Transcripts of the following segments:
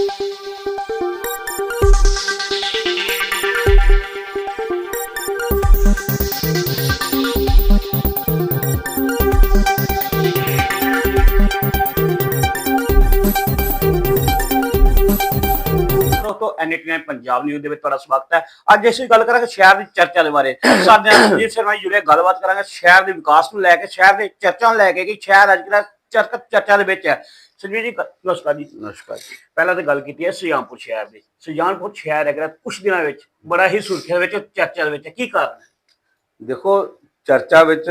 ਦੋਸਤੋ ਐਨਟੀਆਈ ਪੰਜਾਬ ਨਿਊਜ਼ ਦੇ ਵਿੱਚ ਤੁਹਾਡਾ ਸਵਾਗਤ ਹੈ। ਅੱਜ ਅਸੀਂ ਗੱਲ ਕਰਾਂਗੇ ਸ਼ਹਿਰ ਦੀ ਚਰਚਾ ਦੇ ਬਾਰੇ। ਸਾਡੇ ਨਾਲ ਜੀ ਸਿਰ ਨਾਲ ਜੁੜੇ, ਗੱਲਬਾਤ ਕਰਾਂਗੇ ਸ਼ਹਿਰ ਦੇ ਵਿਕਾਸ ਨੂੰ ਲੈ ਕੇ, ਸ਼ਹਿਰ ਦੇ ਚਰਚਾ ਨੂੰ ਲੈ ਕੇ ਕਿ ਸ਼ਹਿਰ ਅੱਜ ਕਿਹੜਾ ਚਰਚਾ ਚਰਚਾ ਦੇ ਵਿੱਚ ਹੈ। ਸੰਜੀਵ ਜੀ ਨਮਸਕਾਰ ਜੀ। ਨਮਸਕਾਰ ਜੀ। ਪਹਿਲਾਂ ਤਾਂ ਗੱਲ ਕੀਤੀ ਹੈ ਸੁਜਾਨਪੁਰ ਸ਼ਹਿਰ ਦੀ। ਸੁਜਾਨਪੁਰ ਸ਼ਹਿਰ ਹੈ ਜਿਹੜਾ ਕੁਝ ਦਿਨਾਂ ਵਿੱਚ ਬੜਾ ਹੀ ਸੁਰਖੀਆਂ ਵਿੱਚ ਚਰਚਾ ਦੇ ਵਿੱਚ ਹੈ। ਕੀ ਕਾਰਨ ਹੈ? ਦੇਖੋ ਚਰਚਾ ਵਿੱਚ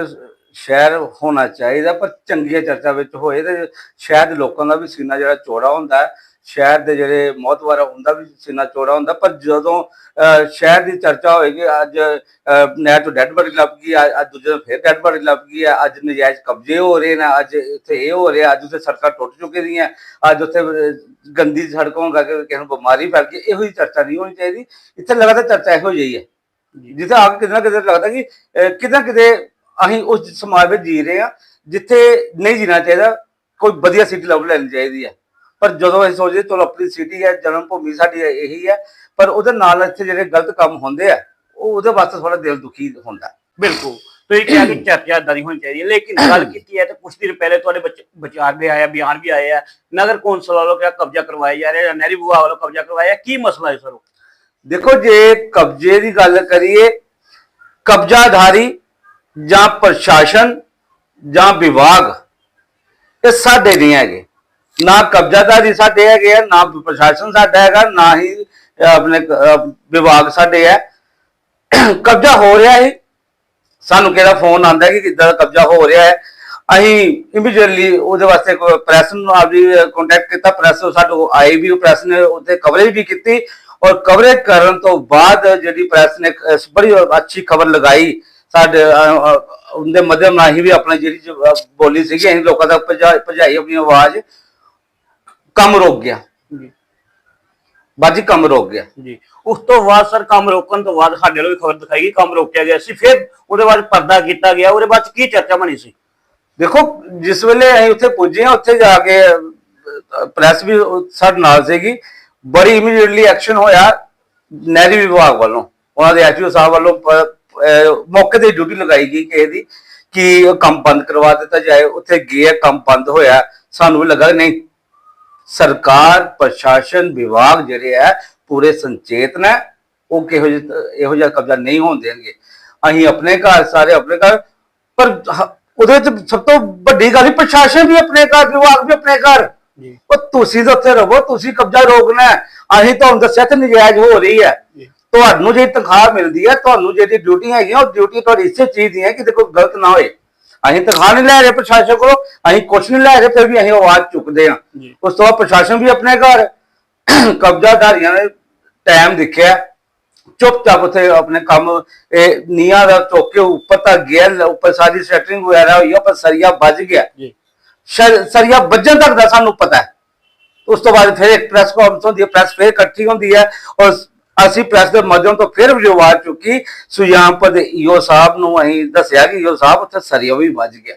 ਸ਼ਹਿਰ ਹੋਣਾ ਚਾਹੀਦਾ ਪਰ ਚੰਗੀਆਂ ਚਰਚਾ ਵਿੱਚ ਹੋਏ ਤੇ ਸ਼ਹਿਰ ਦੇ ਲੋਕਾਂ ਦਾ ਵੀ ਸੀਨਾ ਜਿਹੜਾ ਚੌੜਾ ਹੁੰਦਾ ਹੈ। ਸ਼ਹਿਰ ਦੇ ਜਿਹੜੇ ਮੌਤਵਾਰਾ ਹੁੰਦਾ ਵੀ ਸੀਨਾ ਚੌੜਾ ਹੁੰਦਾ ਪਰ ਜਦੋਂ ਸ਼ਹਿਰ ਦੀ ਚਰਚਾ ਹੋਏਗੀ ਅੱਜ ਨਹਿਰ ਤੋਂ ਡੈਡ ਬੜੀ ਲੱਭ ਗਈ ਅੱਜ ਦੂਜੇ ਦਿਨ ਫਿਰ ਡੈਡ ਬੜੀ ਲੱਭ ਗਈ ਹੈ ਅੱਜ ਨਜਾਇਜ਼ ਕਬਜ਼ੇ ਹੋ ਰਹੇ ਨੇ ਅੱਜ ਇੱਥੇ ਇਹ ਹੋ ਰਿਹਾ ਅੱਜ ਉੱਥੇ ਸੜਕਾਂ ਟੁੱਟ ਚੁੱਕੀ ਦੀਆਂ ਅੱਜ ਉੱਥੇ ਗੰਦੀ ਸੜਕਾਂ ਕਰਕੇ ਕਿਸੇ ਨੂੰ ਬਿਮਾਰੀ ਫੈਲ ਗਈ ਇਹੋ ਜਿਹੀ ਚਰਚਾ ਨਹੀਂ ਹੋਣੀ ਚਾਹੀਦੀ ਇੱਥੇ ਲਗਾਤਾਰ ਚਰਚਾ ਇਹੋ ਜਿਹੀ ਹੈ। ਜਿੱਥੇ ਆ ਕੇ ਕਿਤੇ ਨਾ ਕਿਤੇ ਲੱਗਦਾ ਕਿ ਕਿਤੇ ਕਿਤੇ ਅਸੀਂ ਉਸ ਸਮਾਜ ਵਿੱਚ ਜੀ ਰਹੇ ਹਾਂ ਜਿੱਥੇ ਨਹੀਂ ਜੀਣਾ ਚਾਹੀਦਾ ਕੋਈ ਵਧੀਆ ਸਿਟੀ ਲੱਭ ਲੈਣੀ ਚਾਹੀਦੀ ਹੈ। ਪਰ ਜਦੋਂ ਅਸੀਂ ਸੋਚਦੇ ਚਲੋ ਆਪਣੀ ਸਿਟੀ ਹੈ ਜਨਮ ਭੂਮੀ ਸਾਡੀ ਹੈ, ਇਹੀ ਹੈ ਪਰ ਉਹਦੇ ਨਾਲ ਇੱਥੇ ਜਿਹੜੇ ਗਲਤ ਕੰਮ ਹੁੰਦੇ ਆ ਉਹ ਉਹਦੇ ਵਾਸਤੇ ਥੋੜਾ ਦਿਲ ਦੁਖੀ ਹੁੰਦਾ। ਬਿਲਕੁਲ। ਤੁਸੀਂ ਕਿਹਾ ਕਿ ਚਰਚਾ ਏਦਾਂ ਦੀ ਹੋਣੀ ਚਾਹੀਦੀ ਹੈ ਲੇਕਿਨ ਗੱਲ ਕੀਤੀ ਹੈ ਤੇ ਕੁਝ ਦਿਨ ਪਹਿਲੇ ਤੁਹਾਡੇ ਵਿਚਾਰ ਦੇ ਆਇਆ ਬਿਆਨ ਵੀ ਆਏ ਆ। ਨਗਰ ਕੌਂਸਲ ਵੱਲੋਂ ਕਿਹਾ ਕਬਜ਼ਾ ਕਰਵਾਇਆ ਜਾ ਰਿਹਾ ਜਾਂ ਨਹਿਰੀ ਵਿਭਾਗ ਵੱਲੋਂ ਕਬਜ਼ਾ ਕਰਵਾਇਆ ਕੀ ਮਸਲਾ ਹੈ ਸਰ? ਦੇਖੋ ਜੇ ਕਬਜ਼ੇ ਦੀ ਗੱਲ ਕਰੀਏ ਕਬਜ਼ਾਧਾਰੀ ਜਾਂ ਪ੍ਰਸ਼ਾਸਨ ਜਾਂ ਵਿਭਾਗ ਇਹ ਸਾਡੇ ਨਹੀਂ ਹੈਗੇ। ਨਾ ਕਬਜ਼ਾਦਾਰੀ ਸਾਡੇ ਹੈਗੇ ਆ ਨਾ ਪ੍ਰਸ਼ਾਸਨ ਸਾਡਾ ਹੈਗਾ ਨਾ ਹੀ ਆਪਣੇ ਵਿਭਾਗ ਸਾਡੇ ਹੈ ਕਬਜ਼ਾ ਹੋ ਰਿਹਾ ਹੈ ਸਾਨੂੰ ਕਿਹੜਾ ਫੋਨ ਆਂਦਾ ਕਿ ਕਿੱਦਾਂ ਦਾ ਕਬਜ਼ਾ ਹੋ ਰਿਹਾ ਹੈ। ਅਸੀਂ ਇਮੀਡੀਏਟਲੀ ਉਹਦੇ ਵਾਸਤੇ ਪ੍ਰੈਸ ਨੂੰ ਆਪਦੀ ਕੰਟੈਕਟ ਕੀਤਾ। ਪ੍ਰੈਸ ਸਾਡੋ ਆਈ ਵੀ ਪ੍ਰੈਸ ਨੇ ਉੱਤੇ ਕਵਰੇਜ ਵੀ ਕੀਤੀ। ਔਰ ਕਵਰੇਜ ਕਰਨ ਤੋਂ ਬਾਅਦ ਜਿਹੜੀ ਪ੍ਰੈਸ ਨੇ ਬੜੀ ਅੱਛੀ ਖਬਰ ਲਗਾਈ। ਸਾਡੇ ਅਹ, ਅਹ, ਉਹਦੇ ਮਦਦ ਨਾਲ ਹੀ ਵੀ ਆਪਣੀ ਜਿਹੜੀ ਬੋਲੀ ਸੀਗੀ ਅਸੀਂ ਲੋਕਾਂ ਤੱਕ ਪਹੁੰਚਾ- ਪਹੁੰਚਾਈ ਆਪਣੀ ਆਵਾਜ਼। ਕੰਮ ਰੁਕ ਗਿਆ। ਜੀ। ਬਾਜੀ ਕੰਮ ਰੁਕ ਗਿਆ। ਜੀ। ਉਸ ਤੋਂ ਬਾਅਦ ਸਰ ਕੰਮ ਰੋਕਣ ਤੋਂ ਬਾਅਦ ਸਾਡੇ ਵੀ ਖਬਰ ਦਿਖਾਈ ਗਈ ਕੰਮ ਰੋਕਿਆ ਗਿਆ ਸੀ। ਫਿਰ ਉਹਦੇ ਬਾਅਦ ਪਰਦਾ ਕੀਤਾ ਗਿਆ ਉਹਦੇ ਬਾਅਦ ਕੀ ਚਰਚਾ ਬਣੀ ਸੀ? ਦੇਖੋ ਜਿਸ ਵੇਲੇ ਅਸੀਂ ਉੱਥੇ ਪੁੱਜੇ ਆ ਉੱਥੇ ਜਾ ਕੇ ਪ੍ਰੈਸ ਵੀ ਸਾਡੇ ਨਾਲ ਸੀਗੀ। ਬੜੀ ਇਮੀਡੀਏਟਲੀ ਐਕਸ਼ਨ ਹੋਇਆ ਨਹਿਰੀ ਵਿਭਾਗ ਵੱਲੋਂ। ਉਹਨਾਂ ਦੇ ਐਚਓ ਸਾਹਿਬ ਵੱਲੋਂ ਮੌਕੇ ਤੇ ਡਿਊਟੀ ਲਗਾਈ ਗਈ ਕਿਸੇ ਦੀ ਕਿ ਕੰਮ ਬੰਦ ਕਰਵਾ ਦਿੱਤਾ ਜਾਏ। ਉੱਥੇ ਗਏ ਕੰਮ ਬੰਦ ਹੋਇਆ। ਸਾਨੂੰ ਵੀ ਲੱਗਾ ਨਹੀਂ ਸਰਕਾਰ ਪ੍ਰਸ਼ਾਸਨ ਵਿਭਾਗ ਜਿਹੜੇ ਹੈ ਪੂਰੇ ਸੰਚੇਤ ਨੇ। ਉਹ ਕਿਹੋ ਜਿਹਾ ਇਹੋ ਜਿਹਾ ਕਬਜ਼ਾ ਨਹੀਂ ਹੋਣ ਦੇਣਗੇ। ਅਸੀਂ ਆਪਣੇ ਘਰ ਸਾਰੇ ਆਪਣੇ ਘਰ ਪਰ ਉਹਦੇ ਵਿੱਚ ਸਭ ਤੋਂ ਵੱਡੀ ਗੱਲ ਹੈ ਪ੍ਰਸ਼ਾਸਨ ਵੀ ਆਪਣੇ ਘਰ ਵਿਭਾਗ ਵੀ ਆਪਣੇ ਘਰ। ਉਹ ਤੁਸੀਂ ਤਾਂ ਉੱਥੇ ਰਹੋ ਤੁਸੀਂ ਕਬਜ਼ਾ ਰੋਕਣਾ। ਅਸੀਂ ਤੁਹਾਨੂੰ ਦੱਸਿਆ ਤੇ ਨਜਾਇਜ਼ ਹੋ ਰਹੀ ਹੈ। ਤੁਹਾਨੂੰ ਜਿਹੜੀ ਤਨਖਾਹ ਮਿਲਦੀ ਹੈ ਤੁਹਾਨੂੰ ਜਿਹੜੀ ਡਿਊਟੀ ਹੈਗੀ ਆ, ਉਹ ਡਿਊਟੀ ਤੁਹਾਡੀ ਇਸੇ ਚੀਜ਼ ਦੀ ਹੈ ਕਿ ਕੋਈ ਗਲਤ ਨਾ ਹੋਏ। ਅਸੀਂ ਤਨਖਾਹ ਨਹੀਂ ਲੈ ਰਹੇ ਪ੍ਰਸ਼ਾਸਨ ਕੋਲੋਂ ਅਸੀਂ ਕੁਛ ਨਹੀਂ ਲੈ ਰਹੇ ਫਿਰ ਵੀ ਅਸੀਂ ਆਵਾਜ਼ ਚੁੱਕਦੇ ਜੀ। ਉਸ ਤੋਂ ਬਾਅਦ ਪ੍ਰਸ਼ਾਸਨ ਵੀ ਆਪਣੇ ਘਰ ਕਬਜ਼ਾਧਾਰੀਆਂ ਨੇ ਟਾਈਮ ਦੇਖਿਆ। ਚੁੱਪਚਾਪ ਉੱਥੇ ਆਪਣੇ ਕੰਮ ਇਹ ਨੀਆਂ ਦਾ ਚੁੱਕ ਉੱਪਰ ਤੱਕ ਗਿਆ ਉੱਪਰ ਸਾਰੀ ਸੈਟਰਿੰਗ ਵਗੈਰਾ ਹੋਈ ਆ, ਪਰ ਸਰੀਆ ਵੱਜ ਗਿਆ। ਸਰੀਆ ਵੱਜਣ ਤੱਕ ਦਾ ਸਾਨੂੰ ਪਤਾ ਹੈ। ਉਸ ਤੋਂ ਬਾਅਦ ਫਿਰ ਇੱਕ ਪ੍ਰੈਸ ਕਾਨਫਰੰਸ ਹੁੰਦੀ ਹੈ ਪ੍ਰੈਸ ਫਿਰ ਇਕੱਠੀ ਹੁੰਦੀ ਹੈ ਔਰ ਅਸੀਂ ਪ੍ਰੈਸ ਦੇ ਮਾਧਿਅਮ ਤੋਂ ਫਿਰ ਵੀ ਆਵਾਜ਼ ਚੁੱਕੀ ਸੁਜਾਨਪੁਰ ਦੇ ਈਓ ਸਾਹਿਬ ਨੂੰ ਅਸੀਂ ਦੱਸਿਆ ਕਿ ਈਓ ਸਾਹਿਬ ਉੱਥੇ ਸਰੀਆ ਵੀ ਵੱਜ ਗਿਆ।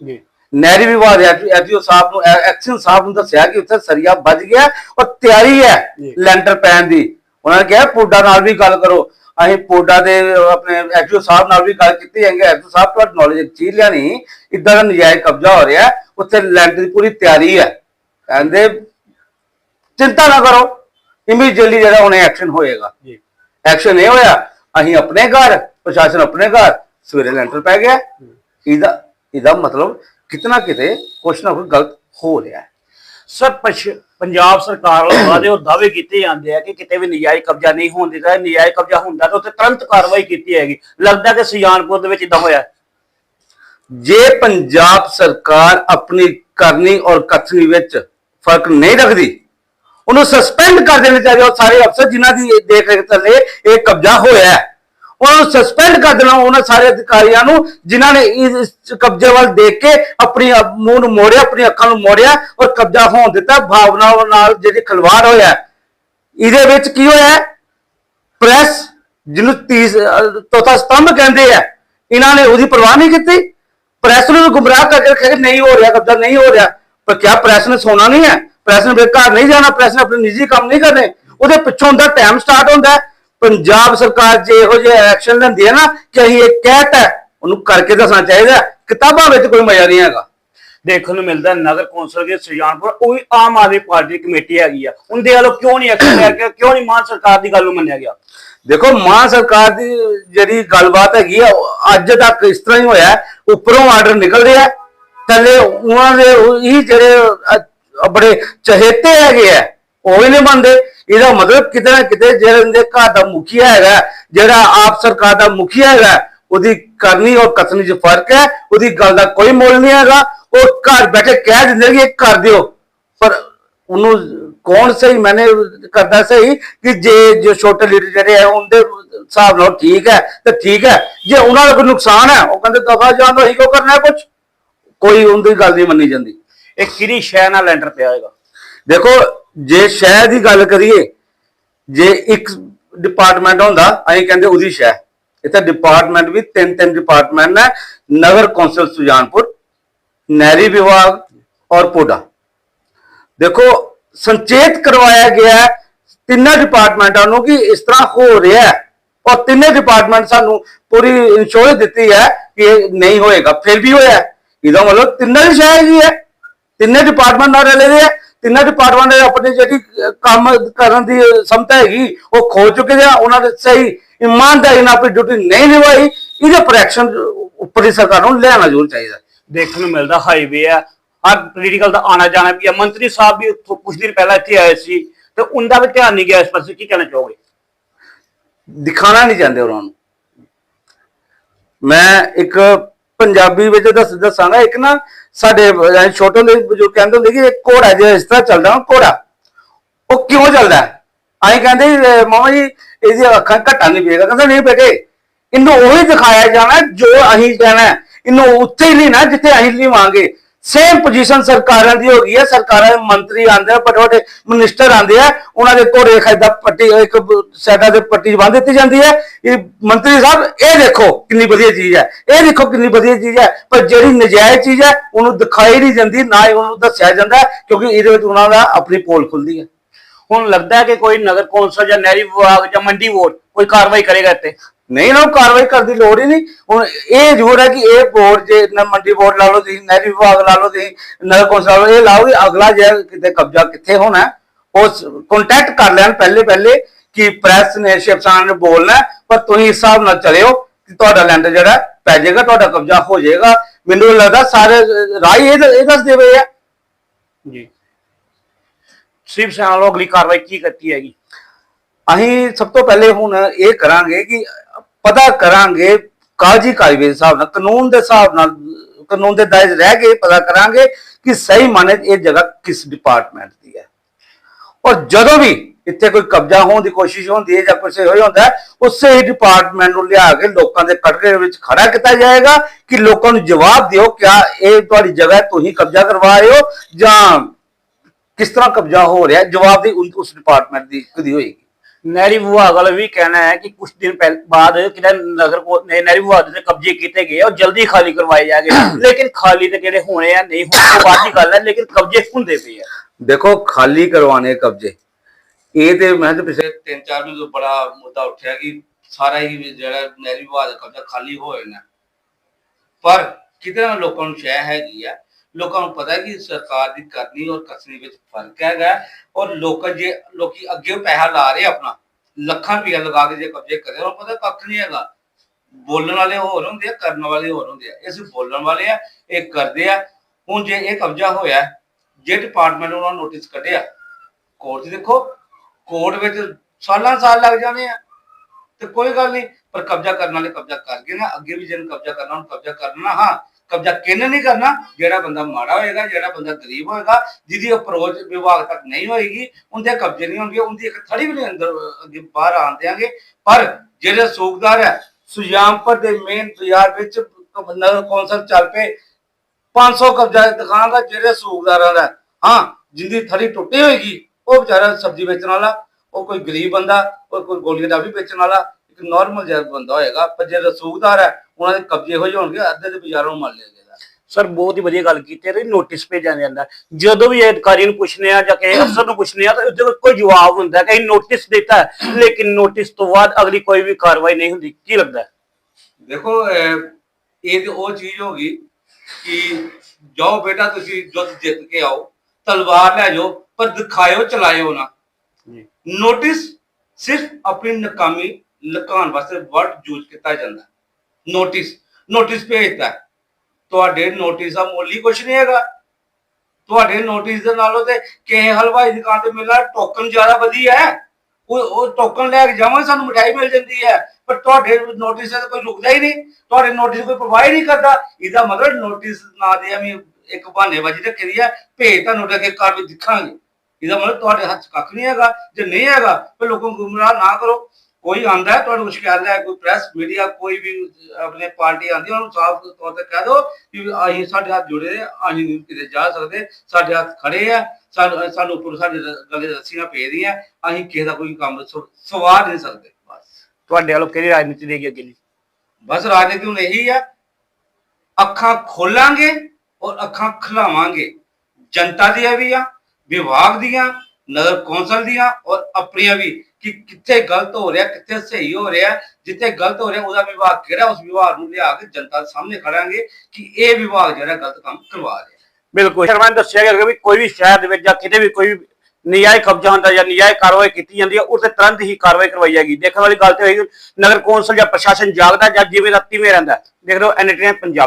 ਜੀ। ਨਹਿਰੀ ਵਿਭਾਗ ਐਡੀਓ ਸਾਹਿਬ ਨੂੰ ਐਕਸ਼ਨ ਸਾਹਿਬ ਨੂੰ ਦੱਸਿਆ ਕਿ ਉੱਥੇ ਸਰੀਆ ਵੱਜ ਗਿਆ ਔਰ ਤਿਆਰੀ ਹੈ ਜੀ। ਲੈਂਟਰ ਪੈਣ ਦੀ। ਉਹਨਾਂ ਨੇ ਕਿਹਾ ਪੋਡਾ ਨਾਲ ਵੀ ਗੱਲ ਕਰੋ। ਅਸੀਂ ਪੋਡਾ ਦੇ ਆਪਣੇ ਐਡੀਓ ਸਾਹਿਬ ਨਾਲ ਵੀ ਗੱਲ ਕੀਤੀ ਹੈਗੀ ਐਡੀਓ ਸਾਹਿਬ ਤੁਹਾਡੀ ਨੌਲੇਜ ਚੀਜ਼ ਲਿਆਣੀ ਇਦਾਂ ਦਾ ਨਜਾਇਜ਼ ਕਬਜ਼ਾ ਹੋ ਰਿਹਾ ਉੱਥੇ ਲੈਂਟਰ ਦੀ ਪੂਰੀ ਤਿਆਰੀ ਹੈ। ਕਹਿੰਦੇ ਚਿੰਤਾ ਨਾ ਕਰੋ। ਇਮੀਡੀਏਟਲੀ ਜਿਹੜਾ ਉਹਨੇ ਐਕਸ਼ਨ ਹੋਏਗਾ। ਜੀ। ਐਕਸ਼ਨ ਇਹ ਹੋਇਆ ਅਸੀਂ ਆਪਣੇ ਘਰ ਪ੍ਰਸ਼ਾਸਨ ਆਪਣੇ ਘਰ ਸਵੇਰੇ ਲੈਂਟਰ ਪੈ ਗਿਆ। ਇਹਦਾ ਇਹਦਾ ਮਤਲਬ ਕਿਤਨਾ ਕਿਤੇ ਕੁਛ ਨਾ ਕੁਛ ਗਲਤ ਹੋ ਰਿਹਾ। ਹੈ ਸਰ ਪੰਜਾਬ ਸਰਕਾਰ ਵੱਲੋਂ ਵਾਅਦੇ ਉਹ ਦਾਅਵੇ ਕੀਤੇ ਜਾਂਦੇ ਆ ਕਿ ਕਿਤੇ ਵੀ ਨਜਾਇਜ਼ ਕਬਜ਼ਾ ਨਹੀਂ ਹੋਣ ਦਿੱਤਾ। ਨਜਾਇਜ਼ ਕਬਜ਼ਾ ਹੁੰਦਾ ਤਾਂ ਉੱਥੇ ਤੁਰੰਤ ਕਾਰਵਾਈ ਕੀਤੀ ਹੈਗੀ ਲੱਗਦਾ ਕਿ ਸੁਜਾਨਪੁਰ ਦੇ ਵਿੱਚ ਇਦਾਂ ਹੋਇਆ। ਜੇ ਪੰਜਾਬ ਸਰਕਾਰ ਆਪਣੀ ਕਰਨੀ ਔਰ ਕਥਨੀ ਵਿੱਚ ਫ਼ਰਕ ਨਹੀਂ ਰੱਖਦੀ ਉਹਨੂੰ ਸਸਪੈਂਡ ਕਰ ਦੇਣਾ ਚਾਹੀਦਾ ਉਹ ਸਾਰੇ ਅਫਸਰ ਜਿਨ੍ਹਾਂ ਦੀ ਦੇਖ ਰੇਖ ਥੱਲੇ ਇਹ ਕਬਜ਼ਾ ਹੋਇਆ ਹੈ। ਉਹਨਾਂ ਨੂੰ ਸਸਪੈਂਡ ਕਰ ਦੇਣਾ ਉਹਨਾਂ ਸਾਰੇ ਅਧਿਕਾਰੀਆਂ ਨੂੰ, ਜਿਨ੍ਹਾਂ ਨੇ ਇਸ ਕਬਜ਼ੇ ਵੱਲ ਦੇਖ ਕੇ ਆਪਣੀ ਮੂੰਹ ਨੂੰ ਮੋੜਿਆ, ਆਪਣੀ ਅੱਖਾਂ ਨੂੰ ਮੋੜਿਆ ਔਰ ਕਬਜ਼ਾ ਹੋਣ ਦਿੱਤਾ ਭਾਵਨਾਵਾਂ ਨਾਲ ਜਿਹੜੀ ਖਿਲਵਾੜ ਹੋਇਆ ਇਹਦੇ ਵਿੱਚ ਕੀ ਹੋਇਆ ਪ੍ਰੈਸ ਜਿਹਨੂੰ ਤੀਸ ਅਹ ਸਤੰਭ ਕਹਿੰਦੇ ਆ, ਇਹਨਾਂ ਨੇ ਉਹਦੀ ਪਰਵਾਹ ਨਹੀਂ ਕੀਤੀ। ਪ੍ਰੈਸ ਨੂੰ ਗੁੰਮਰਾਹ ਕਰਕੇ ਰੱਖਿਆ ਕਿ ਨਹੀਂ ਹੋ ਰਿਹਾ, ਕਬਜ਼ਾ ਨਹੀਂ ਹੋ ਰਿਹਾ, ਪਰ ਕਿਆ ਪ੍ਰੈਸ ਨੇ ਸੋਨਾ ਨਹੀਂ ਹੈ। ਪ੍ਰੈਸ ਨੇ ਫਿਰ ਘਰ ਨਹੀਂ ਜਾਣਾ ਪ੍ਰੈਸ ਨੇ ਆਪਣੇ ਨਿੱਜੀ ਕੰਮ ਨਹੀਂ ਕਰਨੇ ਉਹਦੇ ਪਿੱਛੋਂ ਦਾ ਟਾਈਮ ਸਟਾਰਟ ਹੁੰਦਾ ਹੈ। ਪੰਜਾਬ ਸਰਕਾਰ ਜੇ ਇਹੋ ਜਿਹੇ ਐਕਸ਼ਨ ਲੈਂਦੀ ਹੈ ਨਾ ਕਿ ਅਸੀਂ ਇਹ ਕਹਿਤ ਹੈ ਉਹਨੂੰ ਕਰਕੇ ਦੱਸਣਾ ਚਾਹੀਦਾ। ਕਿਤਾਬਾਂ ਵਿੱਚ ਕੋਈ ਮਜ਼ਾ ਨਹੀਂ ਹੈਗਾ ਦੇਖਣ ਨੂੰ ਮਿਲਦਾ ਨਗਰ ਕੌਂਸਲ ਦੇ ਸੁਜਾਨਪੁਰ ਉਹ ਵੀ ਆਮ ਆਦਮੀ ਪਾਰਟੀ ਦੀ ਕਮੇਟੀ ਹੈਗੀ ਆ ਉਹਦੇ ਵੱਲੋਂ ਕਿਉਂ ਨਹੀਂ ਐਕਸ਼ਨ ਲਿਆ ਗਿਆ ਕਿਉਂ ਨਹੀਂ ਮਾਨ ਸਰਕਾਰ ਦੀ ਗੱਲ ਨੂੰ ਮੰਨਿਆ ਗਿਆ ਦੇਖੋ ਮਾਨ ਸਰਕਾਰ ਦੀ ਜਿਹੜੀ ਗੱਲਬਾਤ ਹੈਗੀ ਆ ਅੱਜ ਤੱਕ ਇਸ ਤਰ੍ਹਾਂ ਹੀ ਹੋਇਆ। ਉੱਪਰੋਂ ਆਰਡਰ ਨਿਕਲ ਰਿਹਾ ਥੱਲੇ ਉਹਨਾਂ ਦੇ ਉਹ- ਇਹ ਜਿਹੜੇ ਬੜੇ ਚਹੇਤੇ ਹੈਗੇ ਆ, ਉਹ ਹੀ ਨਹੀਂ ਮੰਨਦੇ ਇਹਦਾ ਮਤਲਬ ਕਿਤੇ ਨਾ ਕਿਤੇ ਜਿਹੜੇ ਦੇ ਘਰ ਦਾ ਮੁਖੀਆ ਹੈਗਾ, ਜਿਹੜਾ ਆਪ ਸਰਕਾਰ ਦਾ ਮੁਖੀਆ ਹੈਗਾ, ਉਹਦੀ ਕਰਨੀ ਔਰ ਕਥਨੀ 'ਚ ਫ਼ਰਕ ਹੈ, ਉਹਦੀ ਗੱਲ ਦਾ ਕੋਈ ਮੁੱਲ ਨਹੀਂ ਹੈਗਾ। ਉਹ ਘਰ ਬੈਠੇ ਕਹਿ ਦਿੰਦੇ ਕਿ ਕਰ ਦਿਓ। ਪਰ ਉਹਨੂੰ ਕੌਣ ਸਹੀ, ਮੈਨੇ ਕਰਦਾ ਸਹੀ ਕਿ ਜੇ ਜੋ ਛੋਟੇ ਲੀਡਰ ਜਿਹੜੇ ਆ, ਉਹਦੇ ਹਿਸਾਬ ਨਾਲ ਠੀਕ ਹੈ, ਤੇ ਠੀਕ ਹੈ। ਜੇ ਉਹਨਾਂ ਦਾ ਕੋਈ ਨੁਕਸਾਨ ਹੈ, ਉਹ ਕਹਿੰਦੇ ਦਫਾ ਜਾਣ ਦੋ ਹੀ ਕਿਉਂ ਕਰਨਾ ਕੁਝ ਕੋਈ ਉਹਦੀ ਗੱਲ ਨਹੀਂ ਮੰਨੀ ਜਾਂਦੀ। ਇਹ ਕਿਹੜੀ ਸ਼ੈ ਨਾਲ ਲੈਂਟਰ ਪਿਆ ਹੋਏਗਾ? ਦੇਖੋ, ਜੇ ਸ਼ਹਿਰ ਦੀ ਗੱਲ ਕਰੀਏ, ਜੇ ਇੱਕ ਡਿਪਾਰਟਮੈਂਟ ਹੁੰਦਾ, ਅਸੀਂ ਕਹਿੰਦੇ ਉਹਦੀ ਸ਼ਹਿਰ ਇੱਥੇ ਡਿਪਾਰਟਮੈਂਟ ਵੀ ਤਿੰਨ ਤਿੰਨ ਡਿਪਾਰਟਮੈਂਟ ਹੈ ਨਗਰ ਕੌਂਸਲ ਸੁਜਾਨਪੁਰ, ਨਹਿਰੀ ਵਿਭਾਗ ਔਰ ਪੋਡਾ। ਦੇਖੋ, ਸੰਚੇਤ ਕਰਵਾਇਆ ਗਿਆ ਤਿੰਨਾਂ ਡਿਪਾਰਟਮੈਂਟਾਂ ਨੂੰ ਕਿ ਇਸ ਤਰ੍ਹਾਂ ਹੋ ਰਿਹਾ ਹੈ। ਔਰ ਤਿੰਨੇ ਡਿਪਾਰਟਮੈਂਟ ਸਾਨੂੰ ਪੂਰੀ ਇੰਸ਼ੋਰੈਂਸ ਦਿੱਤੀ ਹੈ ਕਿ ਇਹ ਨਹੀਂ ਹੋਏਗਾ। ਫਿਰ ਵੀ ਹੋਇਆ ਇਹਦਾ ਮਤਲਬ ਤਿੰਨਾਂ ਦੀ ਸ਼ਾਇਦ ਹੀ ਹੈ। ਤਿੰਨੇ ਡਿਪਾਰਟਮੈਂਟ ਨਾਲ ਰਲੇ ਦੇ ਆ ਤਿੰਨੇ ਡਿਪਾਰਟਮੈਂਟ ਨੇ ਆਪਣੀ ਜਿਹੜੀ ਕੰਮ ਕਰਨ ਦੀ ਸਮਤਾ ਹੈਗੀ ਉਹ ਖੋ ਚੁੱਕੇ ਨੇ ਉਹਨਾਂ ਦੇ ਸਹੀ ਇਮਾਨਦਾਰੀ ਨਾਲ ਆਪਣੀ ਡਿਊਟੀ ਨਹੀਂ ਨਿਭਾਈ ਇਹਦੇ ਪਰ ਐਕਸ਼ਨ ਉੱਪਰਲੀ ਸਰਕਾਰ ਨੂੰ ਲੈਣਾ ਜ਼ਰੂਰ ਚਾਹੀਦਾ। ਦੇਖਣ ਨੂੰ ਮਿਲਦਾ ਹਾਈਵੇ ਆ। ਹਰ ਪੋਲੀਟੀਕਲ ਦਾ ਆਣਾ ਜਾਣਾ ਵੀ ਆ। ਮੰਤਰੀ ਸਾਹਿਬ ਵੀ ਉੱਥੋਂ ਕੁਝ ਦਿਨ ਪਹਿਲਾਂ ਇੱਥੇ ਆਏ ਸੀ ਤੇ ਉਹਦਾ ਵੀ ਧਿਆਨ ਨਹੀਂ ਗਿਆ ਇਸ ਪਾਸੇ ਕੀ ਕਹਿਣਾ ਚਾਹੋਗੇ? ਦਿਖਾਣਾ ਨਹੀਂ ਚਾਹੁੰਦੇ ਉਹਨਾਂ ਨੂੰ। ਮੈਂ ਇੱਕ ਪੰਜਾਬੀ ਵਿੱਚ ਦੱਸ ਦੱਸਾਂਗਾ। ਇੱਕ ਨਾ ਸਾਡੇ ਛੋਟੇ ਹੁੰਦੇ ਬਜ਼ੁਰਗ ਕਹਿੰਦੇ ਹੁੰਦੇ ਕਿ ਇੱਕ ਘੋੜਾ ਜੇ ਇਸ ਤਰ੍ਹਾਂ ਚੱਲਦਾ ਘੋੜਾ। ਉਹ ਕਿਉਂ ਚੱਲਦਾ? ਹੈ? ਅਸੀਂ ਕਹਿੰਦੇ ਮਾਮਾ ਜੀ, ਇਹਦੀ ਅੱਖਾਂ ਘਟਾ ਨਹੀਂ ਪਏਗਾ ਕਹਿੰਦਾ, ਨਹੀਂ ਬੇਟੇ, ਇਹਨੂੰ ਉਹੀ ਦਿਖਾਇਆ ਜਾਣਾ ਜੋ ਅਸੀਂ ਕਹਿਣਾ ਇਹਨੂੰ ਉੱਥੇ ਹੀ ਨਹੀਂ ਨਾ ਜਿੱਥੇ ਅਸੀਂ ਲਿਵਾਂਗੇ ਸੇਮ ਪੋਜੀਸ਼ਨ ਸਰਕਾਰਾਂ ਦੀ ਹੋ ਗਈ ਹੈ। ਸਰਕਾਰਾਂ ਦੇ ਮੰਤਰੀ ਆਂਦੇ ਆ ਵੱਡੇ ਮਿਨਿਸਟਰ ਆਂਦੇ ਆ। ਉਹਨਾਂ ਦੇ ਘੋੜੇ ਖਾਇਦਾ ਪੱਟੀ, ਇੱਕ ਸਾਈਡਾਂ ਤੇ ਪੱਟੀ ਬੰਨ ਦਿੱਤੀ ਜਾਂਦੀ ਹੈ। ਇਹ ਮੰਤਰੀ ਸਾਹਿਬ, ਇਹ ਦੇਖੋ ਕਿੰਨੀ ਵਧੀਆ ਚੀਜ਼ ਹੈ। ਇਹ ਦੇਖੋ ਕਿੰਨੀ ਵਧੀਆ ਚੀਜ਼ ਹੈ। ਪਰ ਜਿਹੜੀ ਨਜਾਇਜ਼ ਚੀਜ਼ ਹੈ, ਉਹਨੂੰ ਦਿਖਾਈ ਨਹੀਂ ਜਾਂਦੀ, ਨਾ ਹੀ ਉਹਨੂੰ ਦੱਸਿਆ ਜਾਂਦਾ, ਕਿਉਂਕਿ ਇਹਦੇ ਵਿੱਚ ਉਹਨਾਂ ਦਾ ਆਪਣੀ ਪੋਲ ਖੁੱਲਦੀ ਹੈ। ਹੁਣ ਲੱਗਦਾ ਹੈ ਕਿ ਕੋਈ ਨਗਰ ਕੌਂਸਲ ਜਾਂ ਨਹਿਰੀ ਵਿਭਾਗ ਜਾਂ ਮੰਡੀ ਬੋਰਡ ਕੋਈ ਕਾਰਵਾਈ ਕਰੇਗਾ ਇੱਥੇ। ਨਹੀਂ ਨਾ ਉਹ ਕਾਰਵਾਈ ਕਰਨ ਦੀ ਲੋੜ ਹੀ ਨਹੀਂ। ਹੁਣ ਇਹ ਜ਼ਰੂਰ ਹੈ ਕਿ ਇਹ ਬੋਰਡ ਜੇ ਨਾ ਮੰਡੀ ਬੋਰਡ ਲਾ ਲਓ ਤੁਸੀਂ ਨਹਿਰੀ ਵਿਭਾਗ ਲਾ ਲਓ ਤੁਸੀਂ ਨਗਰ ਕੌਂਸਲ ਲਾ ਲਓ ਇਹ ਲਾਓ ਕਿ ਅਗਲਾ ਜੇ ਕਿਤੇ ਕਬਜ਼ਾ ਕਿੱਥੇ ਹੋਣਾ ਉਸ ਕੰਟੈਕਟ ਕਰ ਲੈਣ ਪਹਿਲੇ ਪਹਿਲੇ ਕਿ ਪ੍ਰੈਸ ਨੇ ਸ਼ਿਵਸਾਨ ਨੇ ਬੋਲਣਾ ਪਰ ਤੁਸੀਂ ਇਸ ਹਿਸਾਬ ਨਾਲ ਚਲਿਓ ਕਿ ਤੁਹਾਡਾ ਲੈਂਡ ਜਿਹੜਾ ਪੈ ਜਾਏਗਾ ਤੁਹਾਡਾ ਕਬਜ਼ਾ ਹੋ ਜਾਏਗਾ। ਮੈਨੂੰ ਲੱਗਦਾ ਸਾਰੇ ਰਾਈ ਇਹ ਇਹ ਦੱਸਦੇ ਪਏ ਆ। ਜੀ। ਸਿਵ ਸੈਨਾ ਵੱਲੋਂ ਅਗਲੀ ਕਾਰਵਾਈ ਕੀ ਕਰਤੀ ਹੈਗੀ? ਅਸੀਂ ਸਭ ਤੋਂ ਪਹਿਲੇ ਹੁਣ ਇਹ ਕਰਾਂਗੇ ਕਿ ਪਤਾ ਕਰਾਂਗੇ ਕਾਜੀ ਕਾਇਵੇ ਦੇ ਹਿਸਾਬ ਨਾਲ, ਕਾਨੂੰਨ ਦੇ ਹਿਸਾਬ ਨਾਲ, ਕਾਨੂੰਨ ਦੇ ਦਾਇਰੇ ਰਹਿ ਕੇ ਪਤਾ ਕਰਾਂਗੇ ਕਿ ਸਹੀ ਮਾਨੇ ਇਹ ਜਗ੍ਹਾ ਕਿਸ ਡਿਪਾਰਟਮੈਂਟ ਦੀ ਹੈ। ਔਰ ਜਦੋਂ ਵੀ ਇੱਥੇ ਕੋਈ ਕਬਜ਼ਾ ਹੋਣ ਦੀ ਕੋਸ਼ਿਸ਼ ਹੁੰਦੀ ਹੈ ਜਾਂ ਕੁਝ ਹੋਈ ਹੁੰਦਾ ਉਸੇ ਹੀ ਡਿਪਾਰਟਮੈਂਟ ਨੂੰ ਲਿਆ ਕੇ ਲੋਕਾਂ ਦੇ ਕਟੜੇ ਵਿੱਚ ਖੜਾ ਕੀਤਾ ਜਾਏਗਾ ਕਿ ਲੋਕਾਂ ਨੂੰ ਜਵਾਬ ਦਿਓ, ਕਿਆ ਇਹ ਤੁਹਾਡੀ ਜਗ੍ਹਾ ਤੁਸੀਂ ਕਬਜ਼ਾ ਕਰਵਾ ਰਹੇ ਹੋ ਜਾਂ ਕਿਸ ਤਰ੍ਹਾਂ ਕਬਜ਼ਾ ਹੋ ਰਿਹਾ ਜਵਾਬ ਦੀ ਉਸ ਡਿਪਾਰਟਮੈਂਟ ਦੀ ਕਦੀ ਹੋਏਗੀ। ਨਹਿਰੀ ਵਿਭਾਗ ਵਾਲਾ ਵੀ ਕਹਿਣਾ ਹੈ ਕਿ ਕੁਝ ਦਿਨ ਪਹਿਲ ਬਾਅਦ ਕਿਹੜਾ ਨਗਰ ਕੋ ਨੇ- ਨਹਿਰੀ ਵਿਭਾਗ ਦੇ ਕਬਜ਼ੇ ਕੀਤੇ ਗਏ ਔਰ ਜਲਦੀ ਖਾਲੀ ਕਰਵਾਏ ਜਾਗੇ। ਲੇਕਿਨ ਖਾਲੀ ਤੇ ਜਿਹੜੇ ਹੋਣੇ ਆ ਨਹੀਂ ਹੋਣੇ ਬਾਅਦ ਦੀ ਗੱਲ ਹੈ ਲੇਕਿਨ ਕਬਜ਼ੇ ਹੁੰਦੇ ਪਏ ਆ। ਦੇਖੋ ਖਾਲੀ ਕਰਵਾਣੇ ਕਬਜ਼ੇ। ਇਹ ਤੇ ਮੈਂ ਤਾਂ ਪਿਛਲੇ 3-4 ਮਹੀਨੇ ਤੋਂ ਬੜਾ ਮੁੱਦਾ ਉੱਠਿਆ ਕਿ ਸਾਰਾ ਹੀ ਜਿਹੜਾ ਨਹਿਰੀ ਵਿਭਾਗ ਦਾ ਕਬਜ਼ਾ ਖਾਲੀ ਹੋ ਜਾਣਾ। ਪਰ ਕਿਤੇ ਨਾ ਲੋਕਾਂ ਨੂੰ ਸ਼ੈ ਹੈਗੀ ਆ ਲੋਕਾਂ ਨੂੰ ਪਤਾ ਹੈ ਕਿ ਸਰਕਾਰ ਦੀ ਕਰਨੀ ਔਰ ਕਸਨੀ ਵਿੱਚ ਫ਼ਰਕ ਹੈਗਾ ਔਰ ਲੋਕ ਜੇ, ਲੋਕੀ ਅੱਗੇ ਪੈਸਾ ਲਾ ਰਹੇ ਆਪਣਾ, ਲੱਖਾਂ ਰੁਪਇਆ ਲਗਾ ਕੇ ਜੇ ਕਬਜ਼ੇ ਕਰੇ ਉਹਨਾਂ ਪਤਾ ਕੱਖ ਨਹੀਂ ਹੈਗਾ। ਬੋਲਣ ਵਾਲੇ ਹੋਰ ਹੁੰਦੇ ਆ, ਕਰਨ ਵਾਲੇ ਹੋਰ ਹੁੰਦੇ ਆ। ਇਹ ਸਿਰਫ ਬੋਲਣ ਵਾਲੇ ਆ, ਇਹ ਕਰਦੇ ਆ। ਹੁਣ ਜੇ ਇਹ ਕਬਜ਼ਾ ਹੋਇਆ ਜੇ ਡਿਪਾਰਟਮੈਂਟ ਉਹਨਾਂ ਨੋਟਿਸ ਕੱਢਿਆ ਕੋਰਟ 'ਚ ਦੇਖੋ ਕੋਰਟ ਵਿੱਚ ਸਾਲਾਂ ਸਾਲ ਲੱਗ ਜਾਣੇ ਆ, ਤੇ ਕੋਈ ਗੱਲ ਨਹੀਂ, ਪਰ ਕਬਜ਼ਾ ਕਰਨ ਵਾਲੇ ਕਬਜ਼ਾ ਕਰ ਗਏ ਨਾ, ਅੱਗੇ ਵੀ ਜਿਹਨ ਕਬਜ਼ਾ ਕਰਨਾ, ਉਹਨੂੰ ਕਬਜ਼ਾ ਕਰਨਾ, ਹਾਂ। ਕਬਜ਼ਾ ਕਿੰਨ ਨਹੀਂ ਕਰਨਾ, ਜਿਹੜਾ ਬੰਦਾ ਮਾੜਾ ਹੋਏਗਾ, ਜਿਹੜਾ ਬੰਦਾ ਗਰੀਬ ਹੋਏਗਾ, ਜਿਹਦੀ ਅਪਰੋਚ ਵਿਭਾਗ ਤੱਕ ਨਹੀਂ ਹੋਏਗੀ, ਉਹਦੇ ਕਬਜ਼ੇ ਨਹੀਂ ਹੋਣਗੇ, ਉਹਦੀ ਇੱਕ ਥੜੀ ਵੀ ਨਹੀਂ ਅੰਦਰ, ਅੱਗੇ ਬਾਹਰ ਆਣ ਦਿਆਂਗੇ। ਪਰ ਜਿਹੜੇ ਸੂਕਦਾਰ ਹੈ ਸੁਜਾਮਪੁਰ ਦੇ ਮੇਨ ਬਾਜ਼ਾਰ ਵਿੱਚ ਨਗਰ ਕੌਂਸਲ ਚੱਲ ਪਏ 500 ਕਬਜ਼ਾ ਦਿਖਾਵਾਂਗਾ ਜਿਹੜੇ ਸੂਕਦਾਰਾਂ ਦਾ, ਹਾਂ, ਜਿਹਦੀ ਥੜੀ ਟੁੱਟੀ ਹੋਏਗੀ, ਉਹ ਵਿਚਾਰਾ ਸਬਜ਼ੀ ਵੇਚਣ ਵਾਲਾ, ਉਹ ਕੋਈ ਗਰੀਬ ਬੰਦਾ, ਉਹ ਕੋਈ ਗੋਲੀਆਂ ਦਾ ਵੀ ਵੇਚਣ ਵਾਲਾ ਇੱਕ ਨਾਰਮਲ ਜਿਹਾ ਬੰਦਾ ਹੋਏਗਾ ਪਰ ਜੇ ਰਸੂਖਦਾਰ ਹੈ ਉਹਨਾਂ ਦੇ ਕਬਜ਼ੇ ਹੋਏ ਹੋਣਗੇ ਅੱਧੇ ਦੇ ਬਾਜ਼ਾਰੋਂ ਮੰਨ ਲਿਆ ਜਾਏਗਾ ਸਰ ਬਹੁਤ ਹੀ ਵਧੀਆ ਗੱਲ ਕੀਤੀ ਹੈ ਨੋਟਿਸ ਭੇਜਿਆ ਜਾਂਦਾ। ਜਦੋਂ ਵੀ ਅਧਿਕਾਰੀ ਨੂੰ ਪੁੱਛਨੇ ਆ ਜਾਂ ਕਿਸੇ ਅਫਸਰ ਨੂੰ ਪੁੱਛਨੇ ਆ ਤਾਂ ਉਹਦੇ ਕੋਲ ਕੋਈ ਜਵਾਬ ਹੁੰਦਾ ਕਿ ਨੋਟਿਸ ਦਿੱਤਾ ਹੈ, ਲੇਕਿਨ ਨੋਟਿਸ ਤੋਂ ਬਾਅਦ ਅਗਲੀ ਕੋਈ ਵੀ ਕਾਰਵਾਈ ਨਹੀਂ ਹੁੰਦੀ। ਕੀ ਲੱਗਦਾ ਦੇਖੋ ਇਹ ਤੇ ਉਹ ਚੀਜ਼ ਹੋ ਗਈ ਕਿ ਜਾਓ ਬੇਟਾ ਤੁਸੀਂ ਜੁੱਧ ਜਿੱਤ ਕੇ ਆਓ ਤਲਵਾਰ ਲੈ ਜਾਓ ਪਰ ਦਿਖਾਇਓ ਚਲਾਇਓ ਨਾ। ਨੋਟਿਸ ਸਿਰਫ ਆਪਣੀ ਨਕਾਮੀ ਲੁਕਾਉਣ ਵਾਸਤੇ ਵਰਡ ਯੂਜ਼ ਕੀਤਾ ਜਾਂਦਾ। ਨੋਟਿਸ ਨੋਟਿਸ ਭੇਜਦਾ ਤੁਹਾਡੇ ਨੋਟਿਸ ਦਾ ਮੁੱਲ ਹੀ ਕੁਝ ਨਹੀਂ ਹੈਗਾ। ਤੁਹਾਡੇ ਨੋਟਿਸ ਦੇ ਨਾਲੋਂ ਤੇ ਕਿਸੇ ਹਲਵਾਈ ਦੁਕਾਨ ਤੇ ਮਿਲਣਾ ਟੋਕਨ ਜ਼ਿਆਦਾ ਵਧੀਆ ਹੈ। ਉਹ ਉਹ ਟੋਕਨ ਲੈ ਕੇ ਜਾਵਾਂ ਸਾਨੂੰ ਮਠਾਈ ਮਿਲ ਜਾਂਦੀ ਹੈ। ਪਰ ਤੁਹਾਡੇ ਨੋਟਿਸ ਦਾ ਕੋਈ ਰੁਕਦਾ ਹੀ ਨਹੀਂ। ਤੁਹਾਡੇ ਨੋਟਿਸ ਕੋਈ ਪਰਵਾਹ ਨਹੀਂ ਕਰਦਾ। ਇਹਦਾ ਮਤਲਬ ਨੋਟਿਸ ਨਾ ਦੇ ਐਵੇਂ ਇੱਕ ਬਹਾਨੇਬਾਜ਼ੀ ਰੱਖੀ ਦੀ ਹੈ। ਭੇਜ ਤੁਹਾਨੂੰ ਅੱਗੇ ਘਰ ਵਿੱਚ ਦਿਖਾਂਗੇ। ਇਹਦਾ ਮਤਲਬ ਤੁਹਾਡੇ ਹੱਥ ਕੱਖ ਨਹੀਂ ਹੈਗਾ, ਜੇ ਨਹੀਂ ਹੈਗਾ, ਫਿਰ ਲੋਕਾਂ ਨੂੰ ਗੁੰਮਰਾਹ ਨਾ ਕਰੋ। ਕੋਈ ਆਂਦਾ ਹੈ ਤੁਹਾਨੂੰ ਸ਼ਿਕਾਇਤ ਲੈ ਕੋਈ ਪ੍ਰੈਸ ਮੀਡੀਆ ਕੋਈ ਵੀ ਆਪਣੇ ਪਾਰਟੀ ਆਂਦੀ ਉਹਨੂੰ ਸਾਫ਼ ਤੌਰ ਤੇ ਕਹਿ ਦਿਓ ਕਿ ਅਸੀਂ ਸਾਡੇ ਹੱਥ ਜੁੜੇ ਅਸੀਂ ਨਹੀਂ ਕਿਤੇ ਜਾ ਸਕਦੇ ਸਾਡੇ ਹੱਥ ਖੜੇ ਆ ਸਾਨੂੰ ਸਾਨੂੰ ਉੱਪਰ ਸਾਡੇ ਗਲੇ ਰੱਸੀਆਂ ਪੇਦੀਆਂ ਅਸੀਂ ਕਿਸੇ ਦਾ ਕੋਈ ਕੰਮ ਸਵਾਰ ਨਹੀਂ ਸਕਦੇ ਬਸ। ਤੁਹਾਡੇ ਵੱਲੋਂ ਕਿਹੜੀ ਰਾਜਨੀਤੀ ਦੇਗੀ ਅੱਗੇ ਲਈ? ਬਸ ਰਾਜਨੀਤੀ ਹੁਣ ਇਹੀ ਆ ਅੱਖਾਂ ਖੋਲਾਂਗੇ ਔਰ ਅੱਖਾਂ ਖਲਾਵਾਂਗੇ ਜਨਤਾ ਦੀਆਂ ਵੀ ਆ ਵਿਭਾਗ ਦੀਆਂ ਨਗਰ ਕੌਂਸਲ ਦੀਆਂ ਔਰ ਆਪਣੀਆਂ ਵੀ ਕਿ ਕਿੱਥੇ ਗਲਤ ਹੋ ਰਿਹਾ, ਕਿੱਥੇ ਸਹੀ ਹੋ ਰਿਹਾ, ਜਿੱਥੇ ਗਲਤ ਹੋ ਰਿਹਾ ਉਹਦਾ ਵਿਭਾਗ ਕਿਹੜਾ, ਉਸ ਵਿਭਾਗ ਨੂੰ ਲਿਆ ਕੇ ਜਨਤਾ ਦੇ ਸਾਹਮਣੇ ਖੜਾਂਗੇ ਕਿ ਇਹ ਵਿਭਾਗ ਜਿਹੜਾ ਗਲਤ ਕੰਮ ਕਰਵਾ ਰਿਹਾ। ਬਿਲਕੁਲ। ਸ਼ਰਮਾ ਦੱਸਿਆ ਗਿਆ ਕਿ ਵੀ ਕੋਈ ਵੀ ਸ਼ਹਿਰ ਦੇ ਵਿੱਚ ਜਾਂ ਕਿਤੇ ਵੀ ਕੋਈ ਵੀ ਨਜਾਇਜ਼ ਕਬਜ਼ਾ ਹੁੰਦਾ ਜਾਂ ਨਜਾਇਜ਼ ਕਾਰਵਾਈ ਕੀਤੀ ਜਾਂਦੀ ਹੈ, ਉਸ ਤੁਰੰਤ ਹੀ ਕਾਰਵਾਈ ਕਰਵਾਈ ਜਾਏਗੀ। ਦੇਖਣ ਵਾਲੀ ਗੱਲ ਤੇ ਹੋਏਗੀ, ਨਗਰ ਕੌਂਸਲ ਜਾਂ ਪ੍ਰਸ਼ਾਸਨ ਜਾਗਦਾ ਜਾਂ ਜਿਵੇਂ ਦਾ ਤਿਵੇਂ ਰਹਿੰਦਾ ਦੇਖ ਲਓ ਹੋ ਐਨਟੀਐਨ ਪੰਜਾਬ